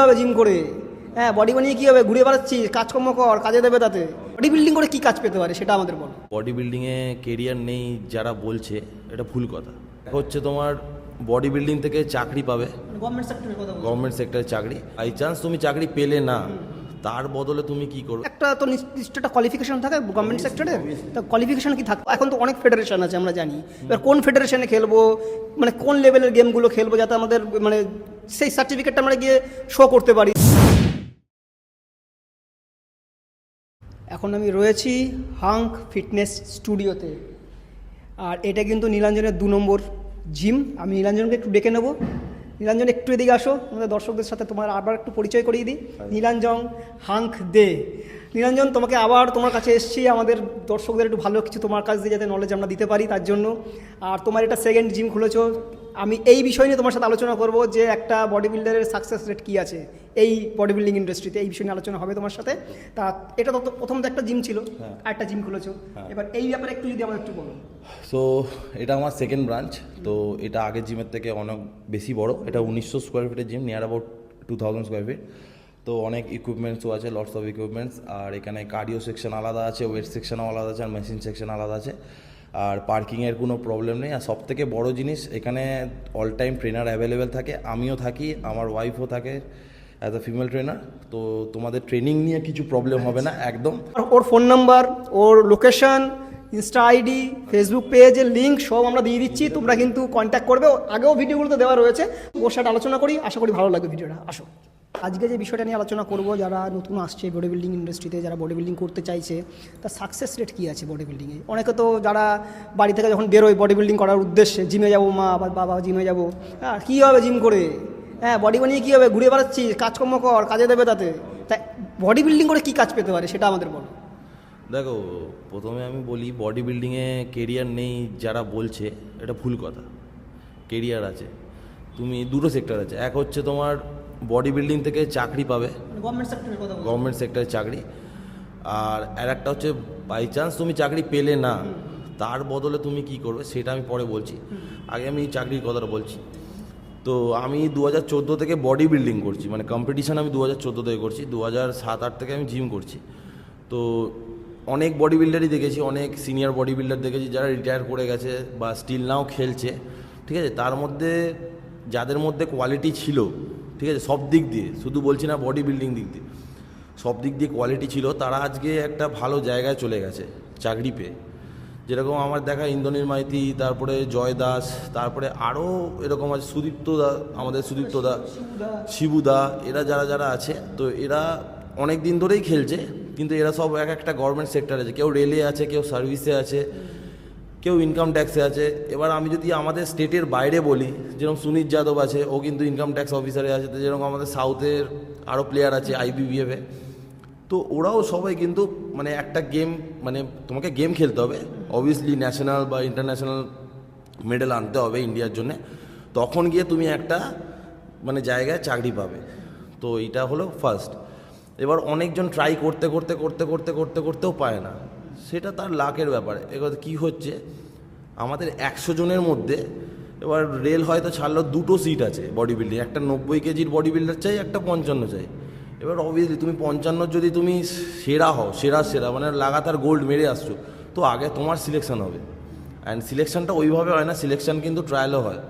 হবে জিম করে? হ্যাঁ বডি বানিয়ে কী হবে? ঘুরে বেড়াচ্ছিস কাজকর্ম কর কাজে দেবে তাতে। বডি বিল্ডিং করে কী কাজ পেতে পারে সেটা আমাদের বলো। বডি বিল্ডিংয়ে কেরিয়ার নেই যারা বলছে এটা ভুল কথা। হচ্ছে তোমার বডি বিল্ডিং থেকে চাকরি পাবে। গভর্নমেন্ট সেক্টরের কথা গভর্নমেন্ট সেক্টরে চাকরি। বাই চান্স তুমি চাকরি পেলে না। তার বদলে তুমি কি করবে? একটা তো নির্দিষ্ট একটা কোয়ালিফিকেশন থাকে গভর্নমেন্ট সেক্টরে তা কোয়ালিফিকেশন কি থাকে এখন তো অনেক ফেডারেশন আছে আমরা জানি। এবার কোন ফেডারেশনে খেলব? মানে কোন লেভেলের গেমগুলো খেলব যাতে আমাদের মানে সেই সার্টিফিকেটটা আমরা গিয়ে শো করতে পারি? এখন আমি রয়েছি হাঙ্ক ফিটনেস স্টুডিওতে। আর এটা কিন্তু নীলাঞ্জনের দু নম্বর জিম আমি নীলাঞ্জনকে একটু ডেকে নেব। নীলাঞ্জন একটু এদিকে আসো। আমাদের দর্শকদের সাথে তোমার আবার একটু পরিচয় করিয়ে দিই। নীলাঞ্জন হাংক দে। নীলাঞ্জন তোমাকে আবার তোমার কাছে এসছি। আমাদের দর্শকদের একটু ভালো কিছু তোমার কাছ দিয়ে যাতে নলেজ আমরা দিতে পারি তার জন্য। আর তোমার এটা সেকেন্ড জিম খুলেছো। আমি এই বিষয় নিয়ে তোমার সাথে আলোচনা করব যে একটা বডি বিল্ডারের সাকসেস রেট কী আছে এই বডি বিল্ডিং ইন্ডাস্ট্রিতে এই বিষয় নিয়ে আলোচনা হবে তোমার সাথে। তা এটা তো প্রথম তো একটা জিম ছিল আর একটা জিম খুলেছো। এবার এই ব্যাপারে একটু যদি আমার একটু বলো। সো এটা আমার সেকেন্ড ব্রাঞ্চ তো এটা আগের জিমের থেকে অনেক বেশি বড়। এটা উনিশশো স্কোয়ার ফিটের gym near about two thousand square feet তো অনেক ইকুইপমেন্টসও আছে লটস অফ ইকুইপমেন্টস আর এখানে কার্ডিও সেকশন আলাদা আছে ওয়েট সেকশনও আলাদা আছে আর মেশিন সেকশন আলাদা আছে। আর পার্কিংয়ের কোনো প্রবলেম নেই। আর সবথেকে বড় জিনিস এখানে অল টাইম ট্রেনার অ্যাভেলেবেল থাকে। আমিও থাকি আমার ওয়াইফও থাকে অ্যাজ আ ফিমেল ট্রেনার তো তোমাদের ট্রেনিং নিয়ে কিছু প্রবলেম হবে না একদম। আর ওর ফোন নাম্বার ওর লোকেশন ইনস্টা আইডি ফেসবুক পেজের লিঙ্ক সব আমরা দিয়ে দিচ্ছি। তোমরা কিন্তু কন্ট্যাক্ট করবে। আগেও ভিডিওগুলোতে দেওয়া রয়েছে। ওর সাথে আলোচনা করি। আশা করি ভালো লাগবে ভিডিওটা আসো। আজকে যে বিষয়টা নিয়ে আলোচনা করব, যারা নতুন আসছে বডি বিল্ডিং ইন্ডাস্ট্রিতে যারা বডি বিল্ডিং করতে চাইছে, তার সাকসেস রেট কী আছে বডি বিল্ডিংয়ে অনেকে তো যারা বাড়ি থেকে যখন বেরোয় বডি বিল্ডিং করার উদ্দেশ্যে জিমে যাব মা বাবা জিমে যাব হ্যাঁ কী হবে জিম করে? হ্যাঁ বডি বানিয়ে কী হবে? ঘুরে বেড়াচ্ছিস, কাজকর্ম কর, কাজে দেবে তাতে। তাই বডি বিল্ডিং করে কী কাজ পেতে পারে, সেটা আমাদের বলো। দেখো, প্রথমে আমি বলি বডি বিল্ডিংয়ে কেরিয়ার নেই যারা বলছে, এটা ভুল কথা। কেরিয়ার আছে। তুমি দুটো সেক্টর আছে। এক হচ্ছে তোমার বডি বিল্ডিং থেকে চাকরি পাবে। গভর্নমেন্ট সেক্টরের চাকরি। আর আর একটা হচ্ছে বাই চান্স তুমি চাকরি পেলে না তার বদলে তুমি কি করবে সেটা আমি পরে বলছি। আগে আমি চাকরির কথাটা বলছি। তো আমি দু হাজার চোদ্দ থেকে বডি বিল্ডিং করছি মানে কম্পিটিশান আমি দু হাজার চোদ্দ থেকে করছি দু হাজার সাত আট থেকে আমি জিম করছি। তো অনেক বডি বিল্ডারই দেখেছি অনেক সিনিয়র বডি বিল্ডার দেখেছি যারা রিটায়ার করে গেছে বা স্টিল নাও খেলছে ঠিক আছে? তার মধ্যে যাদের মধ্যে কোয়ালিটি ছিল ঠিক আছে? সব দিক দিয়ে, শুধু বলছি না বডি বিল্ডিং দিক দিয়ে। সব দিক দিয়ে কোয়ালিটি ছিল। তারা আজকে একটা ভালো জায়গায় চলে গেছে চাকরি পেয়ে। যেরকম আমার দেখা ইন্দ্রনীল মাইতি, তারপরে জয় দাস, তারপরে আরও এরকম আছে সুদীপ্ত দা, আমাদের সুদীপ্ত দা শিবুদা এরা যারা যারা আছে, তো এরা অনেক দিন ধরেই খেলছে, কিন্তু এরা সব এক একটা গভর্নমেন্ট সেক্টরে আছে। কেউ রেলে আছে, কেউ সার্ভিসে আছে। কেউ ইনকাম ট্যাক্সে আছে। এবার আমি যদি আমাদের স্টেটের বাইরে বলি, যেরকম সুনীত যাদব আছে, ও কিন্তু ইনকাম ট্যাক্স অফিসারে আছে। তো যেরকম আমাদের সাউথের আরও প্লেয়ার আছে আইবিবিএফে তো ওরাও সবাই কিন্তু মানে একটা গেম মানে তোমাকে গেম খেলতে হবে। অবভিয়াসলি ন্যাশনাল বা ইন্টারন্যাশনাল মেডেল আনতে হবে ইন্ডিয়ার জন্যে। তখন গিয়ে তুমি একটা মানে জায়গায় চাকরি পাবে। তো এটা হলো ফার্স্ট এবার অনেকজন ট্রাই করতে করতে করতে করতে করতে করতেও পায় না। সেটা তার লাকের ব্যাপার। এবার কী হচ্ছে? আমাদের একশো জনের মধ্যে এবার রেল হয়তো ছাড়লো দুটো সিট আছে বডি বিল্ডিং একটা নব্বই কেজির বডি বিল্ডার চাই একটা পঞ্চান্ন চাই। এবার অবভিয়াসলি তুমি পঞ্চান্ন যদি তুমি সেরা হও সেরা সেরা মানে লাগাতার গোল্ড মেরে আসছো তো আগে তোমার সিলেকশন হবে। অ্যান্ড সিলেকশনটা ওইভাবে হয় না সিলেকশন কিন্তু ট্রায়ালও হয়।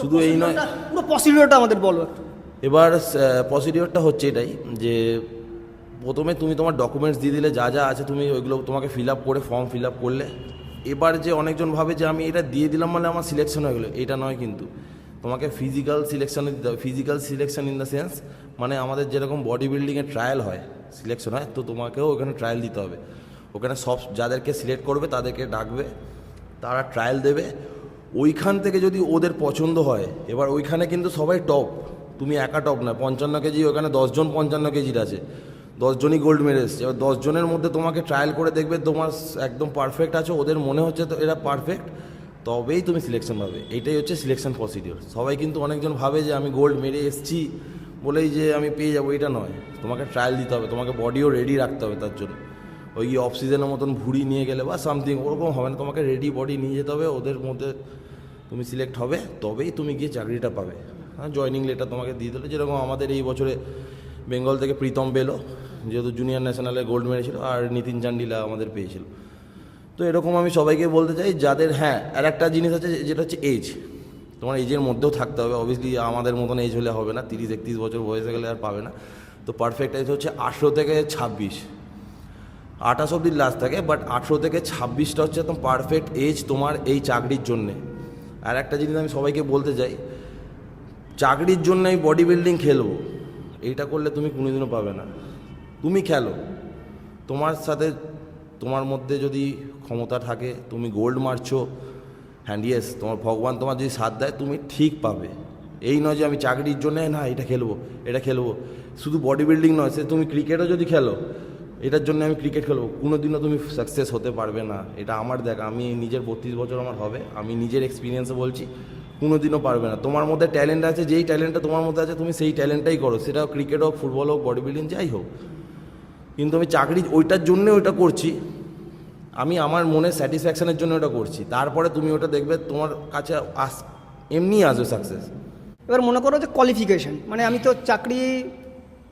শুধু এই নয় পুরো পসিবিলিটা আমাদের বলো এবার প্রসিডিওরটা হচ্ছে এটাই যে প্রথমে তুমি তোমার ডকুমেন্টস দিয়ে দিলে, যা যা আছে তুমি ওইগুলো তোমাকে ফিল আপ করে ফর্ম ফিল আপ করলে। এবার যে অনেকজন ভাবে যে আমি এটা দিয়ে দিলাম মানে আমার সিলেকশন হয়ে গেলো, এটা নয় কিন্তু। তোমাকে ফিজিক্যাল সিলেকশন দিতে হবে physical selection in the sense মানে আমাদের যেরকম বডি বিল্ডিংয়ের ট্রায়াল হয় সিলেকশন হয়, তো তোমাকেও ওখানে ট্রায়াল দিতে হবে। ওখানে সব যাদেরকে সিলেক্ট করবে তাদেরকে ডাকবে, তারা ট্রায়াল দেবে। ওইখান থেকে যদি ওদের পছন্দ হয়, এবার ওইখানে কিন্তু সবাই টপ তুমি একা টপ না, পঞ্চান্ন কেজি, ওখানে দশজন পঞ্চান্ন কেজির আছে। দশজনই গোল্ড মেডেল এসছে। এবার দশজনের মধ্যে তোমাকে ট্রায়াল করে দেখবে তোমার একদম পারফেক্ট আছে, ওদের মনে হচ্ছে তো এরা পারফেক্ট তবেই তুমি সিলেকশন পাবে। এটাই হচ্ছে সিলেকশন প্রসিডিওর সবাই কিন্তু অনেকজন ভাবে যে আমি গোল্ড মেরে এসছি, বলেই যে আমি পেয়ে যাব, এটা নয়। তোমাকে ট্রায়াল দিতে হবে, তোমাকে বডিও রেডি রাখতে হবে তার জন্য। ওই অফ সিজনের মতন ভুড়ি নিয়ে গেলে বা সামথিং ওরকম হবে না, তোমাকে রেডি বডি নিয়ে যেতে হবে, ওদের মধ্যে তুমি সিলেক্ট হবে, তবেই তুমি গিয়ে চাকরিটা পাবে। হ্যাঁ জয়নিং লেটার তোমাকে দিয়ে দিল। যেরকম আমাদের এই বছরে বেঙ্গল থেকে প্রীতম পেল যেহেতু জুনিয়র ন্যাশনালে গোল্ড মেরেছিল আর নিতিন চান্ডিলা আমাদের পেয়েছিল। তো এরকম আমি সবাইকে বলতে চাই, যাদের হ্যাঁ আর একটা জিনিস আছে যেটা হচ্ছে এজ তোমার এজের মধ্যেও থাকতে হবে। অবভিয়াসলি আমাদের মতন এজ হলে হবে না। তিরিশ, একত্রিশ বছর বয়সে গেলে আর পাবে না। তো পারফেক্ট এজ হচ্ছে আঠেরো থেকে ছাব্বিশ। আঠাশ অব্দি লাস্ট থাকে বাট আঠেরো থেকে ছাব্বিশটা হচ্ছে একদম পারফেক্ট এজ তোমার এই চাকরির জন্যে। আর একটা জিনিস আমি সবাইকে বলতে চাই, চাকরির জন্য আমি বডি বিল্ডিং খেলব। এইটা করলে তুমি কোনোদিনও পাবে না। তুমি খেলো। তোমার সাথে, তোমার মধ্যে যদি ক্ষমতা থাকে, তুমি গোল্ড মারছো হ্যান্ড ইয়েস তোমার ভগবান তোমার যদি সাথ দেয়, তুমি ঠিক পাবে। এই নয় যে আমি চাকরির জন্য না, এটা খেলব এটা খেলব। শুধু বডি বিল্ডিং নয়, সে তুমি ক্রিকেটও যদি খেলো, এটার জন্য আমি ক্রিকেট খেলব। কোনো দিনও তুমি সাকসেস হতে পারবে না। এটা আমার দেখ, আমি নিজের বত্রিশ বছর আমার হবে, আমি নিজের এক্সপিরিয়েন্সে বলছি কোনো দিনও পারবে না। তোমার মধ্যে ট্যালেন্ট আছে, যেই ট্যালেন্টটা তোমার মধ্যে আছে, তুমি সেই ট্যালেন্টটাই করো। সেটা ক্রিকেট হোক ফুটবল হোক বডি বিল্ডিং যাই হোক। কিন্তু আমি চাকরি ওইটার জন্য ওইটা করছি। আমি আমার মনে স্যাটিসফ্যাকশনের জন্য ওটা করছি। তারপরে তুমি ওটা দেখবে তোমার কাছে আস এমনি আসবে সাকসেস এবার মনে করো যে কোয়ালিফিকেশন মানে আমি তো চাকরি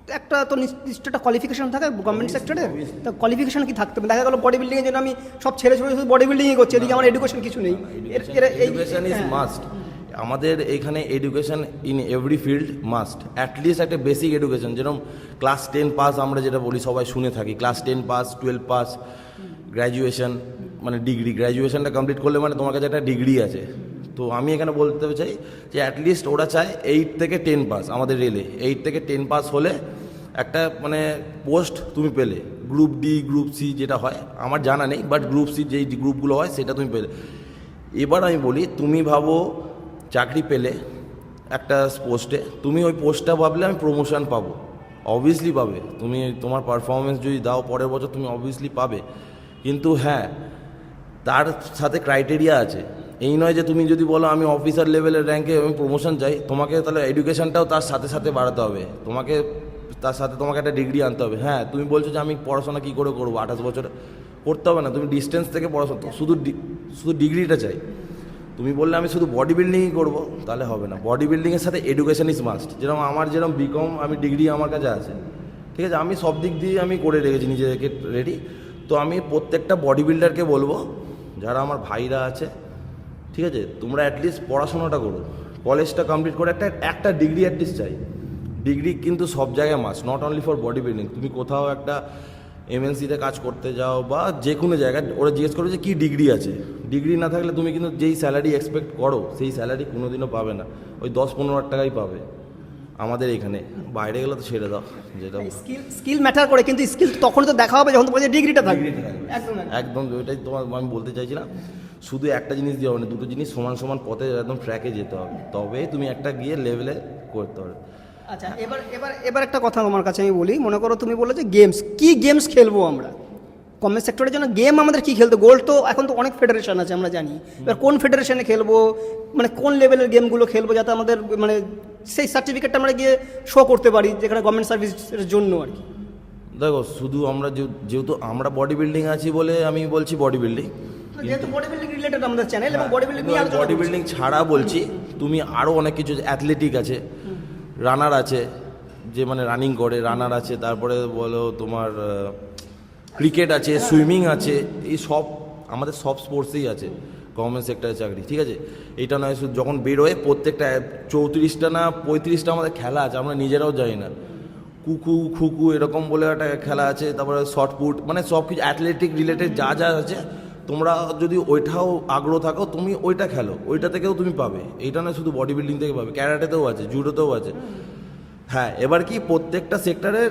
একটা তো নির্দিষ্ট একটা কোয়ালিফিকেশন থাকে গভর্নমেন্ট সেক্টরে তা কোয়ালিফিকেশন কি থাকতে হবে দেখা গেলো বডি বিল্ডিংয়ের জন্য আমি সব ছেড়ে ছড়ে শুধু বডি বিল্ডিংই করছি এদিকে আমার এডুকেশন কিছু নেই। এর- এর- এই- এডুকেশন ইজ। মাস্ট আমাদের এখানে education in every field must at least একটা বেসিক এডুকেশন যেরকম ক্লাস টেন পাস আমরা যেটা বলি, সবাই শুনে থাকি। Class ten pass twelve pass graduation মানে ডিগ্রি গ্র্যাজুয়েশনটা কমপ্লিট করলে মানে তোমার কাছে একটা ডিগ্রি আছে। তো আমি এখানে বলতে চাই যে অ্যাটলিস্ট ওরা চায় এইট থেকে টেন পাস আমাদের রেলে এইট থেকে টেন পাস হলে একটা মানে পোস্ট তুমি পেলে। গ্রুপ ডি গ্রুপ সি যেটা হয়, আমার জানা নেই বাট গ্রুপ সি যেই গ্রুপগুলো হয়, সেটা তুমি পেলে। এবার আমি বলি, তুমি ভাবো চাকরি পেলে একটা পোস্টে, তুমি ওই পোস্টটা ভাবলে আমি প্রমোশন পাবো। অবভিয়াসলি পাবে। তুমি তোমার পারফরমেন্স যদি দাও, পরের বছর তুমি অবভিয়াসলি পাবে। কিন্তু হ্যাঁ তার সাথে ক্রাইটেরিয়া আছে। এই নয় যে তুমি যদি বলো, আমি অফিসার লেভেলের র্যাঙ্কে আমি প্রমোশন চাই, তোমাকে তাহলে এডুকেশনটাও তার সাথে সাথে বাড়াতে হবে। তোমাকে, তার সাথে তোমাকে একটা ডিগ্রি আনতে হবে। হ্যাঁ তুমি বলছো যে আমি পড়াশোনা কী করে করব? আঠাশ বছর করতে হবে না। তুমি ডিস্টেন্স থেকে পড়াশোনা, শুধু শুধু ডিগ্রিটা চাই। তুমি বললে আমি শুধু বডি বিল্ডিংই করব, তাহলে হবে না। বডি বিল্ডিংয়ের সাথে এডুকেশন ইজ মাস্ট যেরকম আমার যেরকম বিকম আমি ডিগ্রি আমার কাছে আছে। ঠিক আছে, আমি সব দিক দিয়ে আমি করে রেখেছি, নিজেকে রেডি তো আমি প্রত্যেকটা বডি বিল্ডারকে বলব, যারা আমার ভাইরা আছে, ঠিক আছে, তোমরা অ্যাটলিস্ট পড়াশোনাটা করো। কলেজটা কমপ্লিট করে একটা একটা ডিগ্রি অ্যাটলিস্ট চাই। ডিগ্রি কিন্তু সব জায়গায় must not only for body building তুমি কোথাও একটা এমএনসিতে কাজ করতে যাও বা যে কোনো জায়গায় ওরা জিজ্ঞেস করবে যে কী ডিগ্রি আছে। ডিগ্রি না থাকলে তুমি কিন্তু যেই স্যালারি এক্সপেক্ট করো সেই স্যালারি কোনোদিনও পাবে না। ওই দশ পনেরো হাজার টাকাই পাবে আমাদের এখানে। বাইরে গেলে তো ছেড়ে দাও যেটা স্কিল স্কিল ম্যাটার করে কিন্তু স্কিল তখন তো দেখা হবে যখন তোমার ডিগ্রিটা থাকবে। একদম ওইটাই তোমার আমি বলতে চাইছিলাম শুধু একটা জিনিস দিয়ে হবে না দুটো জিনিস সমান সমান পথে একদম ট্র্যাকে যেতে হবে। তবে তুমি একটা গিয়ে লেভেলে করতে পারবে। আচ্ছা এবার এবার এবার একটা কথা আমার কাছে আমি বলি। মনে করো তুমি বলে যে গেমস কি গেমস খেলব আমরা? কমার্স সেক্টরের জন্য গেম আমাদের কি খেলতে? গোল্ড তো এখন তো অনেক ফেডারেশন আছে আমরা জানি। এবার কোন ফেডারেশনে খেলব? মানে কোন লেভেলের গেমগুলো খেলব যাতে আমাদের মানে সেই সার্টিফিকেটটা আমরা গিয়ে শো করতে পারি যেখানে গভর্নমেন্ট সার্ভিসের জন্য আর কি? দেখো শুধু আমরা যে- যেহেতু আমরা বডি বিল্ডিং আছি বলে আমি বলছি বডি বিল্ডিং যেহেতু বডি রিলেটেড আমাদের চ্যানেল এবং বডি বিল্ডিং বডি বিল্ডিং ছাড়া বলছি তুমি আরও অনেক কিছু অ্যাথলেটিক আছে। রানার আছে, যে মানে রানিং করে রানার আছে, তারপরে বলো তোমার ক্রিকেট আছে সুইমিং আছে, এই সব, আমাদের সব স্পোর্টসেই আছে গভর্নমেন্ট সেক্টরের চাকরি, ঠিক আছে? এটা নয় শুধু যখন বেরোয় প্রত্যেকটা, চৌত্রিশটা না পঁয়ত্রিশটা আমাদের খেলা আছে, আমরা নিজেরাও জানি না। কুকু, খুকু এরকম বলে একটা খেলা আছে, তারপরে শর্টপুট মানে সব কিছু অ্যাথলেটিক রিলেটেড যা যা আছে তোমরা যদি ওইটাও আগ্রহ থাকো তুমি ওইটা খেলো। ওইটা থেকেও তুমি পাবে। এইটা না শুধু বডি বিল্ডিং থেকে পাবে। ক্যারাটেতেও আছে জুডোতেও আছে। হ্যাঁ এবার কি প্রত্যেকটা সেক্টরের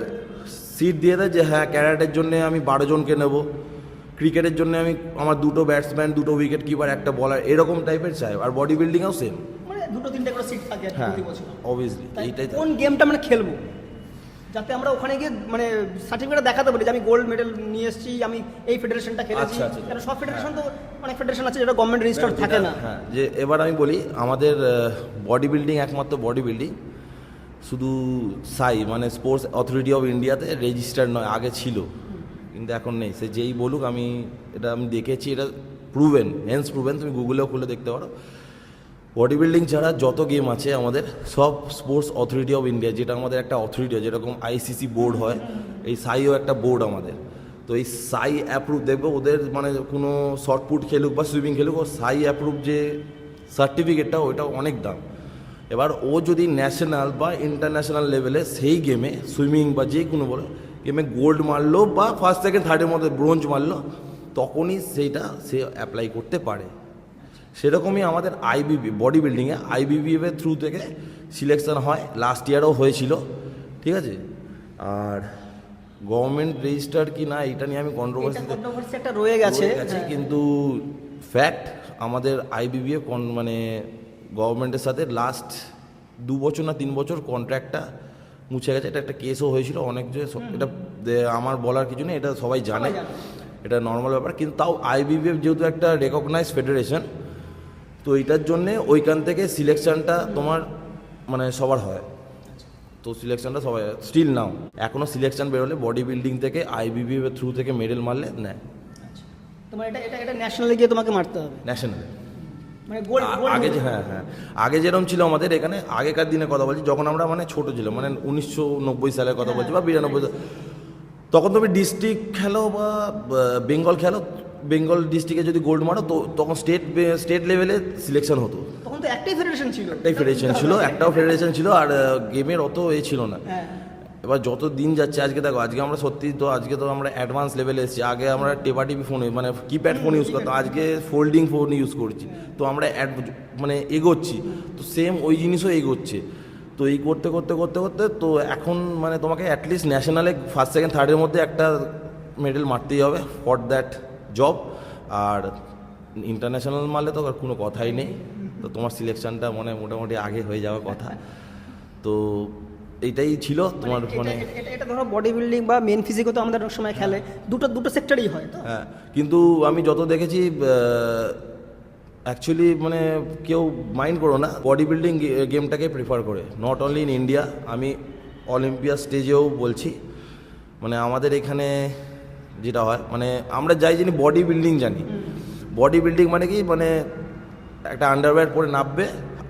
সিট দিয়ে দেয় যে হ্যাঁ ক্যারাটের জন্য আমি বারো জনকে নেব। ক্রিকেটের জন্য আমি আমার দুটো ব্যাটসম্যান দুটো উইকেট কিপার একটা বলার এরকম টাইপের চাই। আর বডি বিল্ডিংও সেম মানে দুটো তিনটে করে সিট থাকে হ্যাঁ অবভিয়াসলি এইটাই কোন গেমটা মানে খেলব? যাতে আমরা ওখানে গিয়ে মানে সার্টিফিকেট দেখাতে পারি যে আমি গোল্ড মেডেল নিয়ে এসেছি আমি এই ফেডারেশনটা খেলেছি। আচ্ছা, আচ্ছা। কারণ সব ফেডারেশন তো অনেক ফেডারেশন আছে যেটা গভর্নমেন্ট রেজিস্টার থাকে না। হ্যাঁ যে এবার আমি বলি আমাদের বডি বিল্ডিং একমাত্র বডি বিল্ডিং শুধু সাই মানে স্পোর্টস অথরিটি অফ ইন্ডিয়াতে রেজিস্টার্ড নয় আগে ছিল। কিন্তু এখন নেই। সে যেই বলুক আমি এটা আমি দেখেছি এটা প্রুভেন হেন্স প্রুভেন তুমি গুগলেও খুলে দেখতে পারো। বডি বিল্ডিং ছাড়া যত গেম আছে, আমাদের সব স্পোর্টস অথরিটি অফ ইন্ডিয়া, যেটা আমাদের একটা অথরিটি হয়, যেরকম আইসিসি বোর্ড হয়, এই সাইও একটা বোর্ড আমাদের। তো এই সাই অ্যাপ্রুভ দেখবে ওদের মানে কোনো শর্টপুট খেলুক বা সুইমিং খেলুক ও সাই অ্যাপ্রুভ যে সার্টিফিকেটটা ওইটা অনেক দাম। এবার ও যদি ন্যাশনাল বা ইন্টারন্যাশনাল লেভেলে সেই গেমে সুইমিং বা যে কোনো বলে গেমে গোল্ড মারলো বা ফার্স্ট সেকেন্ড থার্ডের মধ্যে ব্রোঞ্জ মারলো, তখনই সেইটা সে অ্যাপ্লাই করতে পারে। সেরকমই আমাদের আইবিবি বডি বিল্ডিংয়ে আইবিবিএফ এর থ্রু থেকে সিলেকশন হয় লাস্ট ইয়ারও হয়েছিল ঠিক আছে? আর গভর্নমেন্ট রেজিস্টার কি না এটা নিয়ে আমি কন্ট্রোভার্সি একটা রয়ে গেছে। গেছে কিন্তু ফ্যাক্ট আমাদের আইবিবিএফ মানে গভর্নমেন্টের সাথে লাস্ট দু বছর না তিন বছর কন্ট্রাক্টটা মুছে গেছে এটা একটা কেসও হয়েছিল অনেক যে এটা আমার বলার কিছু নেই এটা সবাই জানে সবাই জানে। এটা নর্মাল ব্যাপার কিন্তু তাও আইবিবিএফ যেহেতু একটা রেকগনাইজ ফেডারেশন তো এইটার জন্যে ওইখান থেকে সিলেকশানটা তোমার মানে সবার হয়। তো সিলেকশানটা সবাই স্টিল নাও এখনও সিলেকশান বেরোলে বডি বিল্ডিং থেকে আইবিবিএফ এর থ্রু থেকে মেডেল মারলে নেয়। তোমার এটা এটা এটা ন্যাশনালে গিয়ে তোমাকে মারতে হবে? ন্যাশনালে মানে আগে যে হ্যাঁ হ্যাঁ। আগে যেরকম ছিল আমাদের এখানে আগেকার দিনে কথা বলছি যখন আমরা মানে ছোট ছিলাম মানে উনিশশো নব্বই সালের কথা বলছি বা বিরানব্বই সাল তখন তুমি ডিস্ট্রিক্ট খেলো বা বেঙ্গল খেলো বেঙ্গল ডিস্ট্রিক্টে যদি গোল্ড মারো তো তখন স্টেট স্টেট লেভেলে সিলেকশন হতো। তখন তো একটাই ফেডারেশন ছিল। একটাই ফেডারেশন ছিল একটাও ফেডারেশন ছিল আর গেমের অত এ ছিল না। হ্যাঁ। এবার যত দিন যাচ্ছে আজকে দেখো আজকে আমরা সত্যি তো আজকে তো আমরা অ্যাডভান্স লেভেলে এসেছি। আগে আমরা টেপা টিপি ফোনে মানে কিপ্যাড ফোন ইউজ করতাম আজকে ফোল্ডিং ফোন ইউজ করছি। তো আমরা অ্যাড মানে এগোচ্ছি। তো সেম ওই জিনিসও এগোচ্ছে। তো এই করতে করতে করতে করতে তো এখন মানে তোমাকে অ্যাটলিস্ট ন্যাশনালে ফার্স্ট সেকেন্ড থার্ডের মধ্যে একটা মেডেল মারতেই হবে। ফর দ্যাট জব আর ইন্টারন্যাশনাল মারলে তো আর কোনো কথাই নেই। তো তোমার সিলেকশনটা মানে মোটামুটি আগে হয়ে যাওয়ার কথা। তো এইটাই ছিল তোমার এটা- মানে এটা- ধরো বডি বিল্ডিং বা মেন ফিজিকও তো আমাদের অনেক সময় খেলে। দুটো দুটো সেক্টরেই হয় তো। হ্যাঁ কিন্তু আমি যত দেখেছি অ্যাকচুয়ালি মানে কেউ মাইন্ড করো না বডি বিল্ডিং গেমটাকে প্রিফার করে। নট অনলি ইন ইন্ডিয়া আমি অলিম্পিয়া স্টেজেও বলছি। মানে আমাদের এখানে যেটা হয় মানে আমরা যাই জানি বডি বিল্ডিং জানি। বডি বিল্ডিং মানে কি মানে একটা আন্ডারওয়্যার পরে নামবে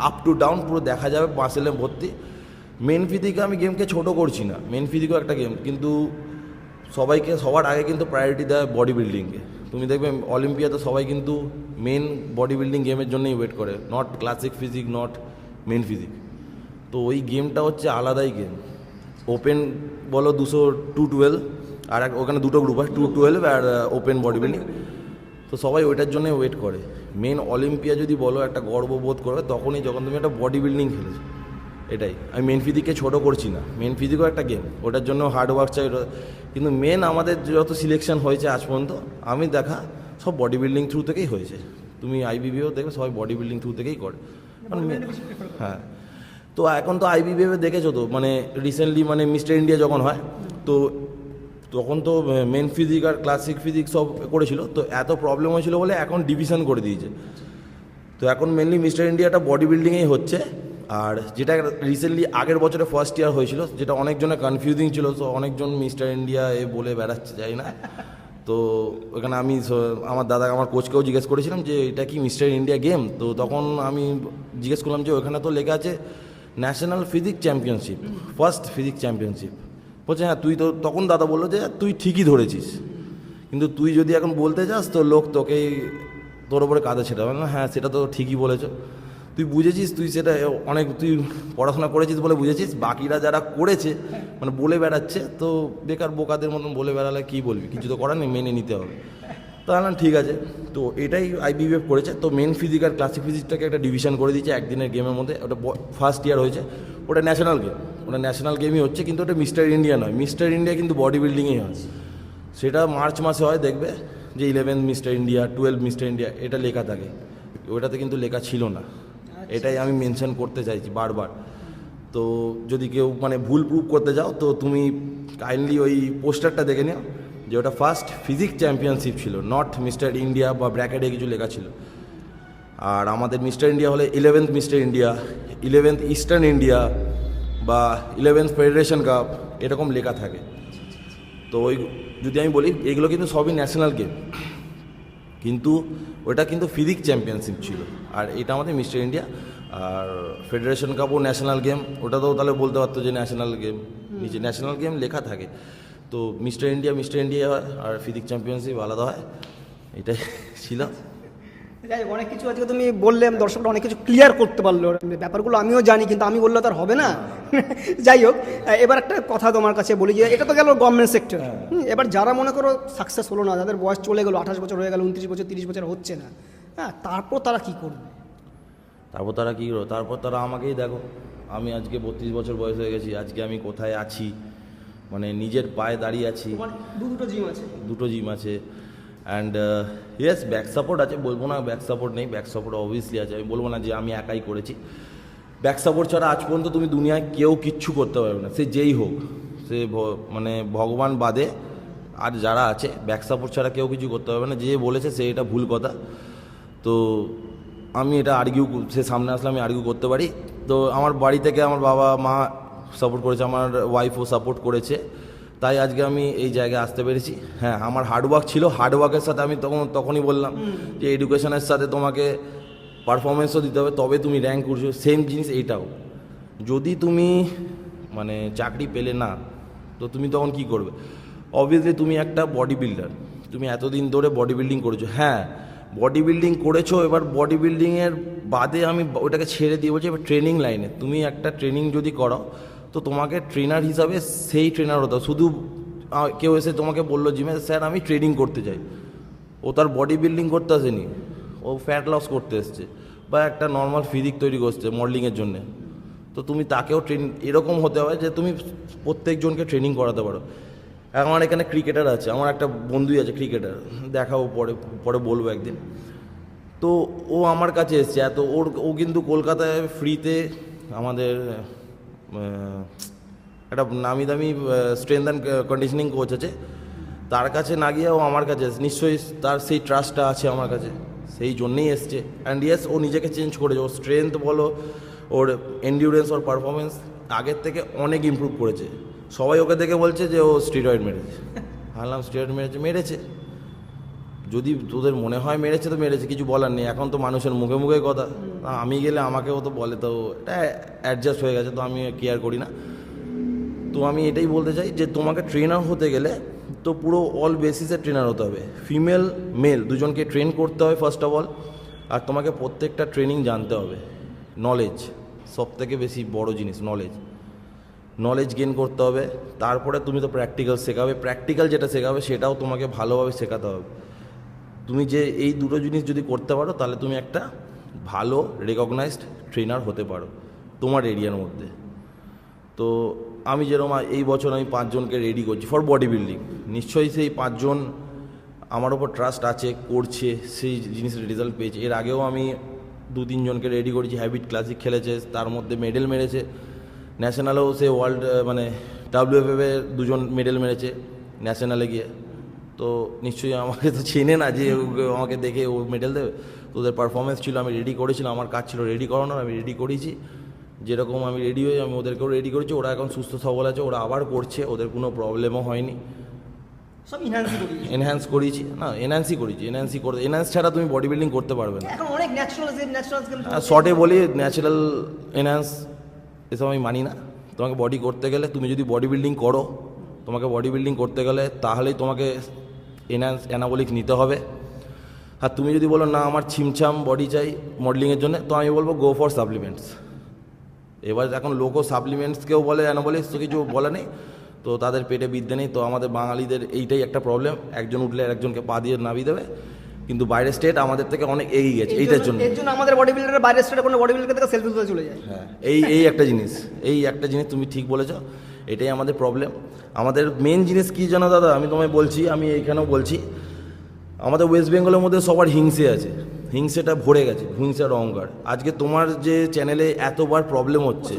আপ টু ডাউন পুরো দেখা যাবে পাঁচেলে ভর্তি। মেন ফিজিকে আমি গেমকে ছোট করছি না মেন ফিজিকও একটা গেম কিন্তু সবাইকে সবার আগে কিন্তু প্রায়োরিটি দেয় বডি বিল্ডিংকে তুমি দেখবে অলিম্পিয়াতে সবাই কিন্তু মেন বডি বিল্ডিং গেমের জন্যই ওয়েট করে not classic physique not men physique তো ওই গেমটা হচ্ছে আলাদাই গেম ওপেন বলো দুশো টু টুয়েলভ আর এক- ওখানে দুটো গ্রুপ হয় টু টুয়েলভ আর ওপেন বডি বিল্ডিং তো সবাই ওইটার জন্য ওয়েট করে। মেন অলিম্পিয়া যদি বলো একটা গর্ববোধ করবে তখনই যখন তুমি একটা বডি বিল্ডিং খেলেছো। এটাই। আমি মেন ফিজিককে ছোটো করছি না। মেন ফিজিকও একটা গেম ওটার জন্য হার্ড ওয়ার্ক চাই কিন্তু মেন আমাদের যত সিলেকশন হয়েছে আজ পর্যন্ত আমি দেখা সব বডি বিল্ডিং থ্রু থেকেই হয়েছে। তুমি আইবিবিও দেখবে সবাই বডি বিল্ডিং থ্রু থেকেই করে। মানে main- হ্যাঁ। তো এখন তো আইবিবিএ দেখেছ তো? মানে রিসেন্টলি মানে মিস্টার ইন্ডিয়া যখন হয় তো তখন তো মেন ফিজিক আর ক্লাসিক ফিজিক সব করেছিল, তো এত প্রবলেম হয়েছিল বলে এখন ডিভিশন করে দিয়েছে। তো এখন মেনলি মিস্টার ইন্ডিয়াটা বডি বিল্ডিংয়েই হচ্ছে, আর যেটা রিসেন্টলি আগের বছরে ফার্স্ট ইয়ার হয়েছিল, যেটা অনেকজনের কনফিউজিং ছিল, তো অনেকজন মিস্টার ইন্ডিয়া এ বলে বেড়াচ্ছে, যাই না। তো ওখানে আমি আমার দাদা, আমার কোচকেও জিজ্ঞেস করেছিলাম যে, এটা কি মিস্টার ইন্ডিয়া গেম তো তখন আমি জিজ্ঞেস করলাম যে, ওখানে তো লেখা আছে national physique championship first physique championship বলছে হ্যাঁ তুই তো তখন দাদা বলল যে, তুই ঠিকই ধরেছিস। কিন্তু তুই যদি এখন বলতে চাস, তো লোক তোকেই তোর ওপরে হবে না হ্যাঁ সেটা তো ঠিকই বলেছ। তুই বুঝেছিস, তুই সেটা অনেক, তুই পড়াশোনা করেছিস বলে বুঝেছিস। বাকিরা যারা করেছে মানে বলে বেড়াচ্ছে, তো বেকার বোকাদের মতন বলে বেড়ালে কী বলবি? কিছু তো করার নেই, মেনে নিতে হবে। তো বললাম, ঠিক আছে। তো এটাই আইবিএফ করেছে। তো মেন ফিজিক আর ক্লাসিক ফিজিক্সটাকে একটা ডিভিশন করে দিয়েছে একদিনের গেমের মধ্যে। ওটা ফার্স্ট ইয়ার হয়েছে। ওটা ন্যাশনাল গেম ওটা ন্যাশনাল গেমই হচ্ছে কিন্তু ওটা মিস্টার ইন্ডিয়া নয়। মিস্টার ইন্ডিয়া কিন্তু বডি বিল্ডিংয়ে হয়। সেটা মার্চ মাসে হয় দেখবে যে eleven mister India twelve mister India এটা লেখা থাকে। ওটাতে কিন্তু লেখা ছিল না। এটাই আমি মেনশন করতে চাইছি বারবার। তো যদি কেউ মানে ভুল প্রুভ করতে যাও তো তুমি কাইন্ডলি ওই পোস্টারটা দেখে নিও যে ওটা ফার্স্ট ফিজিক চ্যাম্পিয়নশিপ ছিল নট মিস্টার ইন্ডিয়া বা ব্র্যাকেটে কিছু লেখা ছিল। আর আমাদের মিস্টার ইন্ডিয়া হলে eleventh mister India eleventh eastern India বা ইলেভেন্থ ফেডারেশন কাপ এরকম লেখা থাকে। তো ওই যদি আমি বলি, এগুলো কিন্তু সবই ন্যাশনাল গেম কিন্তু ওটা কিন্তু ফিজিক চ্যাম্পিয়নশিপ ছিল। আর এটা আমাদের মিস্টার ইন্ডিয়া আর ফেডারেশন কাপও ন্যাশনাল গেম ওটা তো তাহলে বলতে পারতো যে ন্যাশনাল গেম নিচে ন্যাশনাল গেম লেখা থাকে। তো মিস্টার ইন্ডিয়া মিস্টার ইন্ডিয়া আর ফিজিক চ্যাম্পিয়নশিপ আলাদা হয়। এটাই ছিল। যাই হোক, অনেক কিছু আজকে তুমি বললে দর্শকরা অনেক কিছু ক্লিয়ার করতে পারল। ব্যাপারগুলো আমিও জানি কিন্তু আমি বললে তার হবে না। যাই হোক এবার একটা কথা তোমার কাছে বলি যে এটা তো গেল গভর্নমেন্ট সেক্টর এবার যারা মনে করো সাকসেস হলো না যাদের বয়স চলে গেলো আঠাশ বছর হয়ে গেল উনত্রিশ বছর তিরিশ বছর হচ্ছে না হ্যাঁ তারপর তারা কি করবে? তারপর তারা কী করো তারপর তারা আমাকেই দেখো আমি আজকে বত্রিশ বছর বয়স হয়ে গেছি আজকে আমি কোথায় আছি? মানে নিজের পায়ে দাঁড়িয়ে আছি। দুটো জিম আছে। দুটো জিম আছে। অ্যান্ড ইয়েস ব্যাক সাপোর্ট আছে, বলব না ব্যাক সাপোর্ট নেই ব্যাক সাপোর্ট অবভিয়াসলি আছে, আমি বলব না যে আমি একাই করেছি। ব্যাক সাপোর্ট ছাড়া আজ পর্যন্ত তুমি দুনিয়ায় কেউ কিচ্ছু করতে পারবে না, সে যেই হোক, সে মানে ভগবান বাদে আর যারা আছে ব্যাক সাপোর্ট ছাড়া কেউ কিছু করতে পারবে না, যে বলেছে সে এটা ভুল কথা। তো আমি এটা আর্গিউ সে সামনে আসলে আমি আর্গিউ করতে পারি। তো আমার বাড়ি থেকে আমার বাবা মা সাপোর্ট করেছে, আমার ওয়াইফও সাপোর্ট করেছে। তাই আজকে আমি এই জায়গায় আসতে পেরেছি। হ্যাঁ আমার হার্ডওয়ার্ক ছিল। হার্ডওয়ার্কের সাথে আমি তখন তখনই বললাম যে এডুকেশনের সাথে তোমাকে পারফরমেন্সও দিতে হবে তবে তুমি র্যাঙ্ক করছ। সেম জিনিস এইটাও। যদি তুমি মানে চাকরি পেলে না তো তুমি তখন কি করবে? অবভিয়াসলি তুমি একটা বডি বিল্ডার তুমি এতদিন ধরে বডি বিল্ডিং করেছ। হ্যাঁ বডি বিল্ডিং করেছ এবার বডি বিল্ডিংয়ের বাদে আমি ওটাকে ছেড়ে দিয়ে বলছি এবার ট্রেনিং লাইনে তুমি একটা ট্রেনিং যদি করো তো তোমাকে ট্রেনার হিসাবে সেই ট্রেনার হতে। শুধু কেউ এসে তোমাকে বলল জিমে স্যার, আমি ট্রেনিং করতে চাই। ও তার বডি বিল্ডিং করতে আসেনি। ও ফ্যাট লস করতে এসছে বা একটা নর্মাল ফিজিক তৈরি করছে মডেলিংয়ের জন্যে। তো তুমি তাকেও ট্রেন এরকম হতে হবে যে তুমি প্রত্যেকজনকে ট্রেনিং করাতে পারো। আমার এখানে ক্রিকেটার আছে, আমার একটা বন্ধুই আছে ক্রিকেটার দেখাও পরে পরে বলব একদিন। তো ও আমার কাছে এসছে, এত, ওর, ও কিন্তু কলকাতায় ফ্রিতে আমাদের একটা নামি দামি স্ট্রেংথ অ্যান্ড কন্ডিশনিং কোচ আছে। তার কাছে না গিয়ে ও আমার কাছে, নিশ্চয়ই তার সেই ট্রাস্টটা আছে আমার কাছে। সেই জন্যেই এসছে। অ্যান্ড ইয়েস ও নিজেকে চেঞ্জ করেছে। ওর স্ট্রেংথ বলো, ওর এন্ডিউরেন্স ওর পারফরমেন্স আগের থেকে অনেক ইমপ্রুভ করেছে। সবাই ওকে দেখে বলছে যে, ও স্টিরয়েড মেরেছে। ভাবলাম স্টিরয়েড মেরেছে মেরেছে? যদি তোদের মনে হয় মেরেছে তো মেরেছে, কিছু বলার নেই। এখন তো মানুষের মুখে মুখে কথা। আমি গেলে আমাকেও তো বলে তো, এটা অ্যাডজাস্ট হয়ে গেছে, তো আমি কেয়ার করি না। তো আমি এটাই বলতে চাই যে, তোমাকে ট্রেনার হতে গেলে তো পুরো অল বেসিসে ট্রেনার হতে হবে। ফিমেল মেল দুজনকে ট্রেন করতে হবে ফার্স্ট অফ অল আর তোমাকে প্রত্যেকটা ট্রেনিং জানতে হবে। নলেজ সব থেকে বেশি বড় জিনিস নলেজ নলেজ গেন করতে হবে। তারপরে তুমি তো প্র্যাকটিক্যাল শেখাবে। প্র্যাকটিক্যাল যেটা শেখাবে, সেটাও তোমাকে ভালোভাবে শেখাতে হবে। তুমি যে এই দুটো জিনিস যদি করতে পারো, তাহলে তুমি একটা ভালো রেকগনাইজড ট্রেনার হতে পারো তোমার এরিয়ার মধ্যে। তো আমি যেরকম এই বছর আমি পাঁচজনকে রেডি করছি ফর বডি বিল্ডিং নিশ্চয়ই সেই পাঁচজন আমার ওপর ট্রাস্ট আছে, করছে, সেই জিনিসের রেজাল্ট পেয়েছে। এর আগেও আমি দু তিনজনকে রেডি করেছি হ্যাবিট ক্লাসিক খেলেছে, তার মধ্যে মেডেল মেরেছে। ন্যাশনালেও সে ওয়ার্ল্ড মানে ডাব্লিউএফএফে দুজন মেডেল মেরেছে ন্যাশনালে গিয়ে। তো নিশ্চয়ই আমাকে তো চেনে না যে ও- আমাকে দেখে ও মেডেল দেবে। তো ওদের পারফরমেন্স ছিল আমি রেডি করেছিলাম আমার কাজ ছিল রেডি করানোর আমি রেডি করেছি। যেরকম আমি রেডি হয়ে আমি ওদেরকেও রেডি করেছি ওরা এখন সুস্থ সবল আছে ওরা আবার করছে ওদের কোনো প্রবলেমও হয়নি। সব এনহ্যান্স করিয়েছি না এনহ্যান্সই করেছি এনহ্যান্সই করে এনহ্যান্স ছাড়া তুমি বডি বিল্ডিং করতে পারবে না। এখন অনেক ন্যাচারাল শর্টে বলি ন্যাচারাল এনহ্যান্স এসব আমি মানি না। তোমাকে বডি করতে গেলে তুমি যদি বডি বিল্ডিং করো তোমাকে বডি বিল্ডিং করতে গেলে তাহলেই তোমাকে এনহ্যান্স অ্যানাবলিক নিতে হবে। আর তুমি যদি বলো না আমার ছিমছাম বডি চাই মডেলিংয়ের জন্য তো আমি বলব গো ফর সাপ্লিমেন্টস এবার এখন লোকও সাপ্লিমেন্টসকেও বলে অ্যানাবলিক্স তো কিছু বলে নেই। তো তাদের পেটে বিদ্যে নেই। তো আমাদের বাঙালিদের এইটাই একটা প্রবলেম একজন উঠলে একজনকে পা দিয়ে নামিয়ে দেবে। কিন্তু বাইরের স্টেট আমাদের থেকে অনেক এগিয়ে গেছে এইটার জন্য। এর জন্য আমাদের বডি বিল্ডারের বাইরের স্টেটে কোনো বডি বিল্ডার থেকে সেলফি তুলে চলে যায়। হ্যাঁ এই এই একটা জিনিস। এই একটা জিনিস তুমি ঠিক বলেছ। এটাই আমাদের প্রবলেম আমাদের মেন জিনিস কী জানো দাদা? আমি তোমায় বলছি আমি এইখানেও বলছি আমাদের ওয়েস্ট বেঙ্গলের মধ্যে সবার হিংসে আছে। হিংসেটা ভরে গেছে হিংসার অহংকার। আজকে তোমার যে চ্যানেলে এতবার প্রবলেম হচ্ছে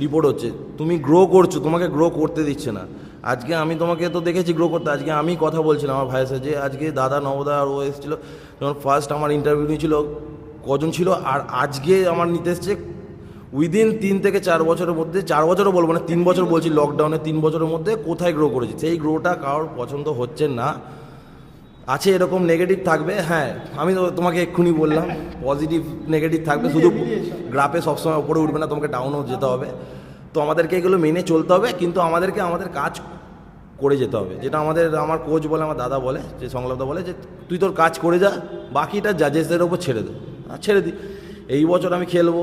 রিপোর্ট হচ্ছে। তুমি গ্রো করছ তোমাকে গ্রো করতে দিচ্ছে না। আজকে আমি তোমাকে তো দেখেছি গ্রো করতে আজকে আমি কথা বলছিলাম আমার ভাইয়ের সাথে যে আজকে দাদা নবদা আর ও এসেছিল যখন ফার্স্ট আমার ইন্টারভিউ নিয়েছিল কজন ছিল আর আজকে আমার নিতে এসছে উইদিন তিন থেকে চার বছরের মধ্যে, চার বছরও বলব না, তিন বছর বলছি লকডাউনে তিন বছরের মধ্যে কোথায় গ্রো করেছি? সেই গ্রোটা কারোর পছন্দ হচ্ছে না। আছে এরকম নেগেটিভ থাকবে হ্যাঁ আমি তো তোমাকে এক্ষুনি বললাম পজিটিভ নেগেটিভ থাকবে, শুধু গ্রাফে সবসময় উপরে উঠবে না, তোমাকে ডাউনও যেতে হবে। তো আমাদেরকে এগুলো মেনে চলতে হবে, কিন্তু আমাদেরকে আমাদের কাজ করে যেতে হবে। যেটা আমাদের, আমার কোচ বলে, আমার দাদা বলে, যে সংলগ্ন বলে, যে তুই তোর কাজ করে যা, বাকিটা জাজেসদের ওপর ছেড়ে দে। ছেড়ে দিই এই বছর আমি খেলব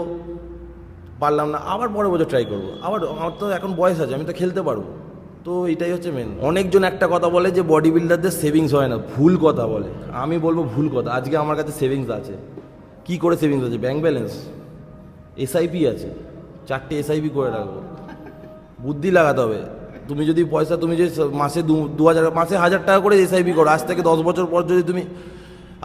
পারলাম না, আবার পরের বছর ট্রাই করব। আবার আমার তো এখন বয়স আছে, আমি তো খেলতে পারব। তো এটাই হচ্ছে মেন অনেকজন একটা কথা বলে যে বডি বিল্ডারদের সেভিংস হয় না, ভুল কথা বলে। আমি বলব ভুল কথা, আজকে আমার কাছে সেভিংস আছে। কি করে সেভিংস আছে? ব্যাংক ব্যালেন্স এসআইপি আছে। চারটে এসআইপি করে রাখব। বুদ্ধি লাগাতে হবে। তুমি যদি পয়সা, তুমি যদি মাসে দু হাজার, মাসে হাজার টাকা করে এসআইপি করো, আজ থেকে দশ বছর পর যদি তুমি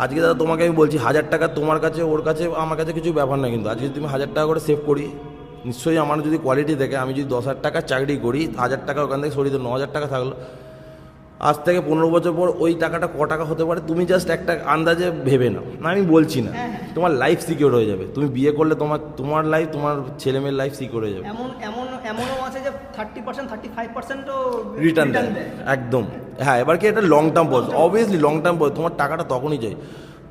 আজকে দাদা তোমাকে আমি বলছি হাজার টাকা তোমার কাছে ওর কাছে আমার কাছে কিছু ব্যাপার না কিন্তু। আজকে যদি তুমি হাজার টাকা করে সেভ করি নিশ্চয়ই আমার যদি কোয়ালিটি দেখে আমি যদি দশ হাজার টাকার চাকরি করি হাজার টাকা ওখান থেকে সরিয়ে ন হাজার টাকা থাকল। আজ থেকে পনেরো বছর পর ওই টাকাটা ক টাকা হতে পারে তুমি জাস্ট একটা আন্দাজে ভেবে নাও। না আমি বলছি না। তোমার লাইফ সিকিউর হয়ে যাবে। তুমি বিয়ে করলে তোমার তোমার লাইফ তোমার ছেলে মেয়ের লাইফ সিকিউর হয়ে যাবে। এমন এমন এমনও আছে যে থার্টি পার্সেন্ট থার্টি ফাইভ পার্সেন্টও রিটার্ন দেয়। একদম। হ্যাঁ এবার কি এটা long term pause obviously long term pause তোমার টাকাটা তখনই চাই।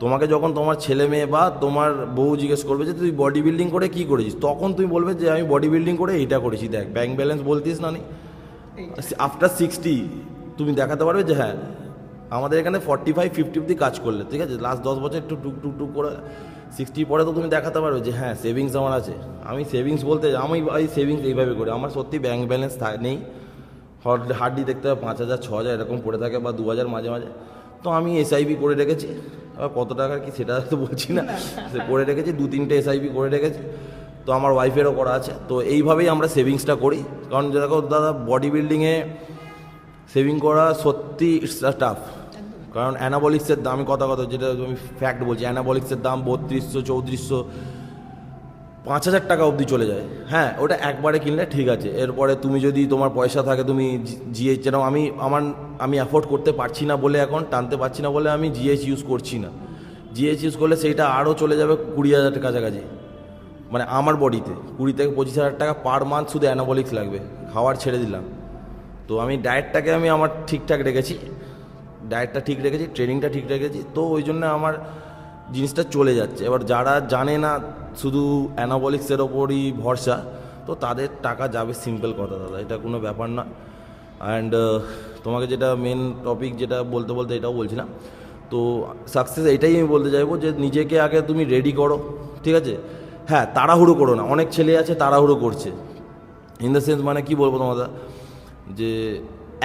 তোমাকে যখন তোমার ছেলে মেয়ে বা তোমার বউ জিজ্ঞেস করবে যে তুই বডি বিল্ডিং করে কি করেছিস? তখন তুমি বলবে যে আমি বডি বিল্ডিং করে এইটা করেছি দেখ ব্যাংক ব্যালেন্স বলতিস না নি? আফটার সিক্সটি তুমি দেখাতে পারবে যে হ্যাঁ আমাদের এখানে ফর্টি ফাইভ ফিফটি অব্দি কাজ করলে ঠিক আছে? লাস্ট দশ বছর একটু টুক টুক টুক করে সিক্সটি পরে তো তুমি দেখাতে পারবে যে হ্যাঁ সেভিংস আমার আছে। আমি সেভিংস বলতে আমি এই সেভিংস এইভাবে করি। আমার সত্যি ব্যাংক ব্যালেন্স নেই। হার্ডলি দেখতে হবে পাঁচ হাজার ছ হাজার এরকম পড়ে থাকে বা দু হাজার মাঝে মাঝে। তো আমি এসআইপি করে রেখেছি। এবার কত টাকার কি সেটা তো বলছি না। সে করে রেখেছি দু তিনটে এসআইপি করে রেখেছি। তো আমার ওয়াইফেরও করা আছে। তো এইভাবেই আমরা সেভিংসটা করি। কারণ দেখো দাদা বডি বিল্ডিংয়ে সেভিং করা সত্যি ইটস টাফ কারণ অ্যানাবলিক্সের দাম কথা কথা যেটা আমি ফ্যাক্ট বলছি অ্যানাবলিক্সের দাম বত্রিশশো চৌত্রিশশো পাঁচ হাজার টাকা অবধি চলে যায়। হ্যাঁ ওটা একবারে কিনলে ঠিক আছে। এরপরে তুমি যদি তোমার পয়সা থাকে, তুমি জিএইচ যেরকম আমি, আমার, আমি অ্যাফোর্ড করতে পারছি না বলে এখন, টানতে পারছি না বলে আমি জিএইচ ইউজ করছি না। জিএইচ ইউজ করলে সেইটা আরও চলে যাবে কুড়ি হাজার কাছাকাছি। মানে আমার বডিতে কুড়ি থেকে পঁচিশ হাজার টাকা পার মান্থ শুধু অ্যানাবলিক্স লাগবে। খাওয়ার ছেড়ে দিলাম। তো আমি ডায়েটটাকে আমি আমার ঠিকঠাক রেখেছি। ডায়েটটা ঠিক রেখেছি ট্রেনিংটা ঠিক রেখেছি। তো ওই জন্য আমার জিনিসটা চলে যাচ্ছে। এবার যারা জানে না শুধু অ্যানাবলিক্সের ওপরই ভরসা, তো তাদের টাকা যাবে সিম্পল কথা দাদা, এটা কোনো ব্যাপার না। অ্যান্ড তোমাকে যেটা মেন টপিক যেটা বলতে বলতে এটাও বলছিলাম তো সাকসেস এটাই আমি বলতে চাইব যে নিজেকে আগে তুমি রেডি করো, ঠিক আছে? হ্যাঁ তাড়াহুড়ো করো না। অনেক ছেলে আছে তাড়াহুড়ো করছে। ইন দ্য সেন্স মানে কি বলব তোমাদের? যে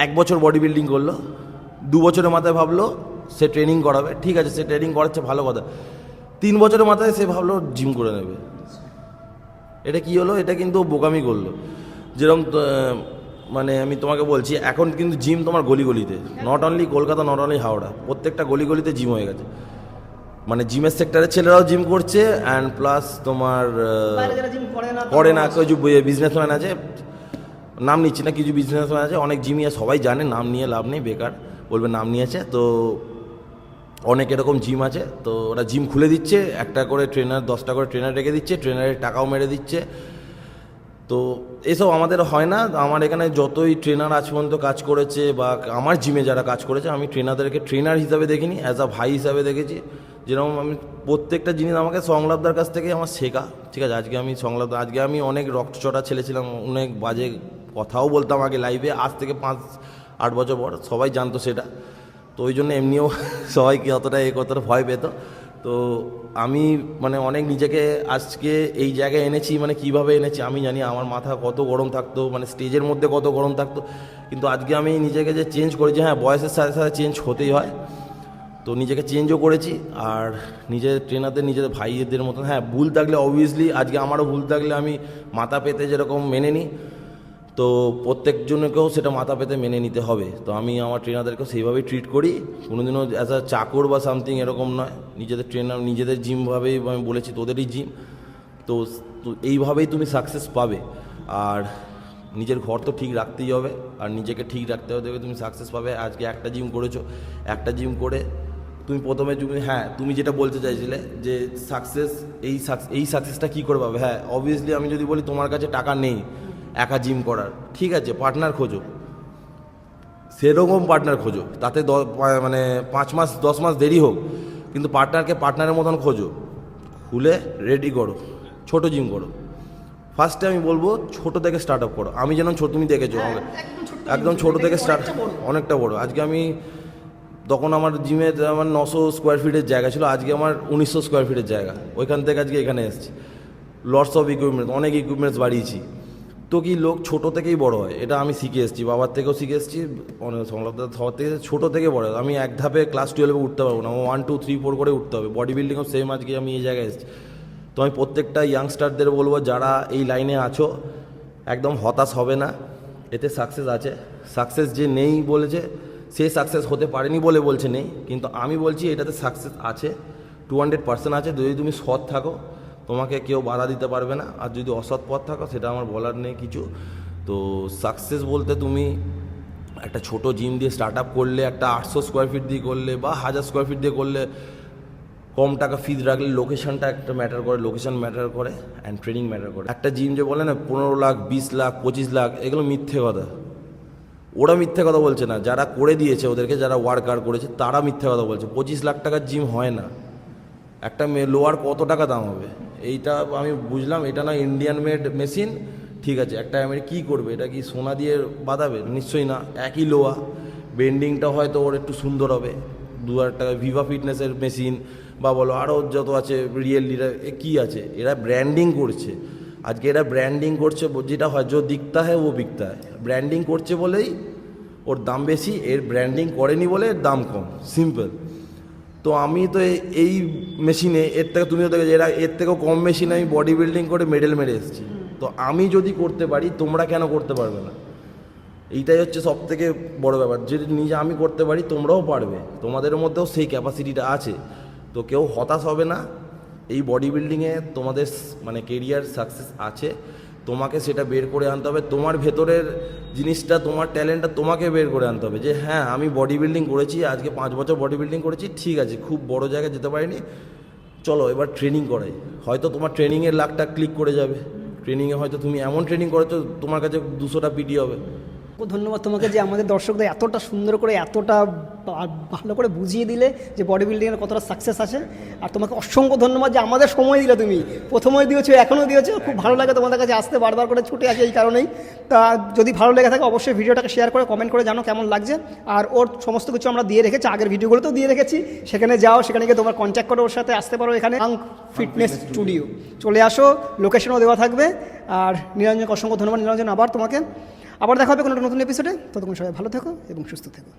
এক বছর বডি বিল্ডিং করল, দু বছরের মাথায় ভাবলো সে ট্রেনিং করাবে। ঠিক আছে সে ট্রেনিং করাচ্ছে ভালো কথা। তিন বছরের মাথায় সে ভাবলো জিম করে নেবে। এটা কি হলো? এটা কিন্তু বোকামি করল। যেরকম মানে আমি তোমাকে বলছি এখন কিন্তু জিম তোমার গলি গলিতে not only Kolkata not only Howrah. প্রত্যেকটা গলি গলিতে জিম হয়ে গেছে। মানে জিমের সেক্টরের ছেলেরাও জিম করছে অ্যান্ড প্লাস তোমার করে না কিছু বিজনেসম্যান আছে। নাম নিচ্ছি না কিছু বিজনেসম্যান আছে। অনেক আছে, সবাই জানে নাম নিয়ে লাভ নেই বেকার। বলবে নাম নিয়েছে তো অনেক এরকম জিম আছে, তো ওরা জিম খুলে দিচ্ছে, একটা করে ট্রেনার দশটা করে ট্রেনার রেখে দিচ্ছে ট্রেনারের টাকাও মেরে দিচ্ছে। তো এসব আমাদের হয় না, আমার এখানে যতই ট্রেনার আজ পর্যন্ত কাজ করেছে বা আমার জিমে যারা কাজ করেছে, আমি ট্রেনারদেরকে ট্রেনার হিসাবে দেখিনি অ্যাজ আ ভাই হিসাবে দেখেছি। যেরকম আমি প্রত্যেকটা জিনিস আমাকে সংলাপদার কাছ থেকে আমার শেখা। ঠিক আছে, আজকে আমি সংলাপ, আজকে আমি অনেক রক্তচটা ছেলে ছিলাম অনেক বাজে কথাও বলতাম আগে লাইভে আজ থেকে পাঁচ, আট বছর পর সবাই জানতো সেটা। তো ওই জন্য এমনিও সবাইকে অতটা এ কতটা ভয় পেত। তো আমি মানে অনেক নিজেকে আজকে এই জায়গায় এনেছি মানে কীভাবে এনেছি আমি জানি, আমার মাথা কত গরম থাকতো মানে স্টেজের মধ্যে কত গরম থাকতো। কিন্তু আজকে আমি নিজেকে যে চেঞ্জ করেছি হ্যাঁ বয়সের সাথে সাথে চেঞ্জ হতেই হয়। তো নিজেকে চেঞ্জও করেছি আর নিজের ট্রেনারদের নিজেদের ভাইদের মতন হ্যাঁ ভুল থাকলে অবভিয়াসলি আজকে আমারও ভুল থাকলে আমি মাথা পেতে যেরকম মেনে নিই। তো প্রত্যেকজনকেও সেটা মাথা পেতে মেনে নিতে হবে। তো আমি আমার ট্রেনারদেরকেও সেইভাবেই ট্রিট করি। কোনোদিনও অ্যাজ আ চাকর বা সামথিং এরকম নয়। নিজেদের ট্রেনার নিজেদের জিমভাবেই আমি বলেছি, তোদেরই জিম তো এইভাবেই তুমি সাকসেস পাবে। আর নিজের ঘর তো ঠিক রাখতেই হবে। আর নিজেকে ঠিক রাখতে হবে তুমি সাকসেস পাবে। আজকে একটা জিম করেছ, একটা জিম করে তুমি প্রথমে তুমি হ্যাঁ তুমি যেটা বলতে চাইছিলে যে সাকসেস এই এই সাকসেসটা কী করে পাবে? হ্যাঁ অবভিয়াসলি আমি যদি বলি তোমার কাছে টাকা নেই একা জিম করার। ঠিক আছে পার্টনার খোঁজো। সেরকম পার্টনার খোঁজো। তাতে মানে পাঁচ মাস দশ মাস দেরি হোক কিন্তু পার্টনারকে পার্টনারের মতন খোঁজো। খুলে রেডি করো। ছোট জিম করো। ফার্স্টে আমি বলব ছোট থেকে স্টার্ট আপ করো। আমি যেন ছোট তুমি দেখেছ। একদম ছোট থেকে স্টার্ট অনেকটা বড়। আজকে আমি তখন আমার জিমে আমার নশো স্কোয়ার ফিটের জায়গা ছিল। আজকে আমার উনিশশো স্কোয়ার ফিটের জায়গা। ওইখান থেকে আজকে এখানে এসেছি। লটস অফ ইকুইপমেন্টস অনেক ইকুইপমেন্টস বাড়িয়েছি। তো কি লোক ছোট থেকেই বড় হয়? এটা আমি শিখে এসেছি, বাবার থেকেও শিখে এসেছি অনেক সংলগ্ন সবার থেকে ছোটো থেকে বড় হয়। আমি এক ধাপে ক্লাস টুয়েলভে উঠতে পারব না ওয়ান টু থ্রি ফোর করে উঠতে হবে। বডি বিল্ডিংও সেম আজকে আমি এই জায়গায় এসেছি। তো আমি প্রত্যেকটা ইয়াংস্টারদের বলব, যারা এই লাইনে আছো, একদম হতাশ হবে না। এতে সাকসেস আছে। সাকসেস যে নেই বলেছে, সে সাকসেস হতে পারেনি বলে বলছে নেই। কিন্তু আমি বলছি, এটাতে সাকসেস আছে টু হান্ড্রেড পার্সেন্ট আছে। যদি তুমি সৎ থাকো তোমাকে কেউ বাধা দিতে পারবে না। আর যদি অসৎ পথ থাকো, সেটা আমার বলার নেই কিছু। তো সাকসেস বলতে তুমি একটা ছোট জিম দিয়ে স্টার্ট আপ করলে, একটা আটশো স্কোয়ার ফিট দিয়ে করলে বা হাজার স্কোয়ার ফিট দিয়ে করলে কম টাকা ফিজ রাখলে লোকেশনটা একটা ম্যাটার করে লোকেশন ম্যাটার করে অ্যান্ড ট্রেনিং ম্যাটার করে। একটা জিম যে বলে না, পনেরো লাখ, বিশ লাখ, পঁচিশ লাখ, এগুলো মিথ্যে কথা। ওরা মিথ্যে কথা বলছে না। যারা করে দিয়েছে ওদেরকে, যারা ওয়ার্কার করেছে, তারা মিথ্যে কথা বলছে। পঁচিশ লাখ টাকার জিম হয় না। একটা লোয়ার কত টাকা দাম হবে? এইটা আমি বুঝলাম, এটা না ইন্ডিয়ান মেড মেশিন ঠিক আছে, একটা আমি কী করবে, এটা কি সোনা দিয়ে বাঁধাবে? নিশ্চয়ই না, একই লোয়া বেন্ডিংটা হয়তো ওর একটু সুন্দর হবে, দু হাজার টাকা ভিভা ফিটনেসের মেশিন বা বলো আরও যত আছে রিয়েল এ কী আছে, এরা ব্র্যান্ডিং করছে, আজকে এরা ব্র্যান্ডিং করছে, যেটা হয়, যে দিকতা হয়, ও বিকতা হয় ব্র্যান্ডিং করছে বলেই ওর দাম বেশি, এর ব্র্যান্ডিং করেনি বলে এর দাম কম সিম্পল তো আমি তো এই মেশিনে, এর থেকে তুমিও দেখে এরা, এর থেকেও কম মেশিনে আমি বডি বিল্ডিং করে মেডেল মেরে এসেছি। তো আমি যদি করতে পারি, তোমরা কেন করতে পারবে না? এইটাই হচ্ছে সব থেকে বড় ব্যাপার। যদি নিজে আমি করতে পারি, তোমরাও পারবে। তোমাদের মধ্যেও সেই ক্যাপাসিটিটা আছে। তো কেউ হতাশ হবে না। এই বডি বিল্ডিংয়ে তোমাদের মানে কেরিয়ার সাকসেস আছে। তোমাকে সেটা বের করে আনতে হবে। তোমার ভেতরের জিনিসটা, তোমার ট্যালেন্টটা তোমাকে বের করে আনতে হবে যে হ্যাঁ আমি বডি বিল্ডিং করেছি, আজকে পাঁচ বছর বডি বিল্ডিং করেছি, ঠিক আছে, খুব বড় জায়গায় যেতে পারিনি। চলো, এবার ট্রেনিং করাই। হয়তো তোমার ট্রেনিংয়ের লাখটা ক্লিক করে যাবে। ট্রেনিংয়ে হয়তো তুমি এমন ট্রেনিং করেছ, তোমার কাছে দুশোটা পিটি হবে। ও ধন্যবাদ তোমাকে যে আমাদের দর্শকদের এতটা সুন্দর করে, এতটা ভালো করে বুঝিয়ে দিলে যে বডি বিল্ডিংয়ের কতটা সাকসেস আছে। আর তোমাকে অসংখ্য ধন্যবাদ যে আমাদের সময় দিলে তুমি। প্রথমেই দিয়েছ, এখনও দিয়েছ। খুব ভালো লাগে তোমাদের কাছে আসতে, বারবার করে ছুটে আসে এই কারণেই। তা যদি ভালো লেগে থাকে অবশ্যই ভিডিওটাকে শেয়ার করে কমেন্ট করে জানো কেমন লাগছে। আর ওর সমস্ত কিছু আমরা দিয়ে রেখেছি, আগের ভিডিওগুলোতেও দিয়ে রেখেছি। সেখানে যাও, সেখানে গিয়ে তোমার কন্ট্যাক্ট করে ওর সাথে, আসতে পারো এখানে। ফিটনেস স্টুডিও চলে আসো লোকেশনও দেওয়া থাকবে। আর নিরঞ্জনকে অসংখ্য ধন্যবাদ, নিরঞ্জন, আবার তোমাকে। আবার দেখা হবে কোনো নতুন এপিসোডে ততক্ষণ সবাই ভালো থেকো এবং সুস্থ থেকো।